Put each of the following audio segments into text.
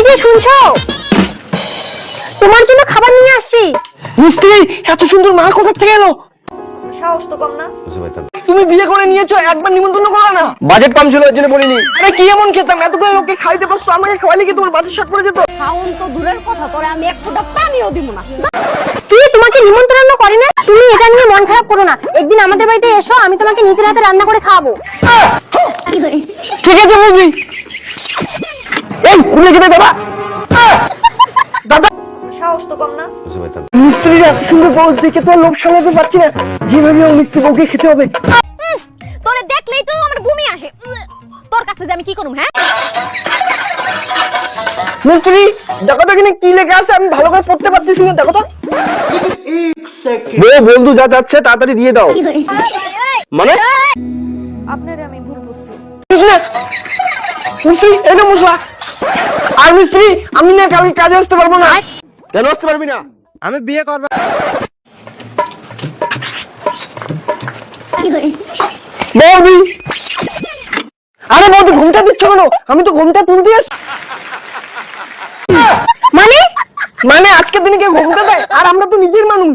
এই যে শুনছো? তোমার জন্য খাবার নিয়ে আসছি। মিস্ত্রি এত সুন্দর মা কোথা থেকে এলো? সাহস তো কম না। তুমি বিয়ে করে নিয়েছো একবার নিমন্ত্রণ করো না। বাজেট কম ছিল এর জন্য বলিনি। আরে কি এমন খেতাম? এতগুলো লোককে খাইতে পারছ আমাকে খাওয়ালে কি তোমার বাজেট শর্ট পড়ে যেত? খাউন তো দূরের কথা তোরে আমি এক ফোঁটা পানিও দিব না। কি তোমাকে নিমন্ত্রণ করে না? তুমি এটা নিয়ে মন খারাপ করো না। একদিন আমাদের বাড়িতে এসো আমি তোমাকে নিজের হাতে রান্না করে খাওয়াবো। ঠিক আছে বুঝি ভুলে খেতে যাবা! দাদা। সাহস তো কম না। মিস্ত্রিরা এত সুন্দর বউ দেখে তো লোভ সামলাতে পারছি না। যেভাবে ও মিস্ত্রি বউকে খেতে হবে। তোরে দেখলেই তো আমার ঘুমি আসে। তোর কাছে যে আমি কি করুম হ্যাঁ? মিস্ত্রি দেখো তো এখানে কি লেখা আছে আমি ভালো করে পড়তে পারতেছি না দেখো তো। বন্ধু যা যাচ্ছে তাড়াতাড়ি দিয়ে দাও। মানে? আপনারে আমি ভুল বুঝছি। না মিস্ত্রি এটা মশলা। আর মিস্ত্রি আমি না কালকে কাজে আসতে পারব না। কেন আসতে পারবি না? আমি বিয়ে করব। আরে বৌদি ঘুমটা দিচ্ছ কেন? আমি তো ঘুমটা তুলতে মানে? মানে আজকে দিনে কে ঘুমটা দেয় আর আমরা তো নিজের মানুষ।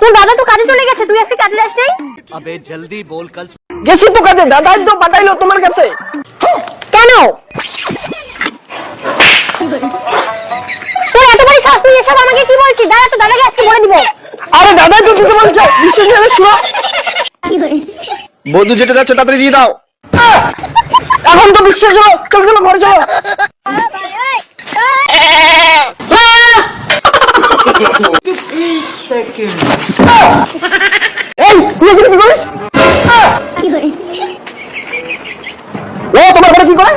তোর দাদা তো কাজে চলে গেছে তুই আজকে কাজে যাস নাই? আবে জলদি বল কাল গেছি তো কাজে দাদা একদম পাঠাইলো তোমার কাছে। কেন? তুই এসব আমাকে কি বলছিস? দাদা তো দাদাকে আজকে বলে দিব। আরে দাদাই তো দিতে বলছে? বিশেষ ভাবে শুনো বন্ধু যেটা যাচ্ছে তাড়াতাড়ি দিয়ে দাও। এখন তো বিশ্বাস হলো চল চলো ঘরে চলো এই তুই এখানে কি করিস? ও তোমার ঘরে কি করে?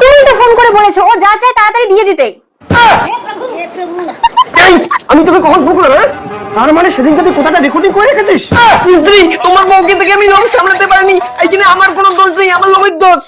তুমি তো ফোন করে বলেছ ও যা চায় তাড়াতাড়ি দিয়ে দিতে। আমি তোকে কখন ফোন করলাম হ্যাঁ? তার মানে সেদিনকে তুই কোথাটা রেকর্ডিং করে রেখেছিস? স্ত্রী তোমার বউকে থেকে আমি লোক সামলাতে পারিনি। এই জন্য আমার কোনো দোষ নেই আমার লোকের দোষ।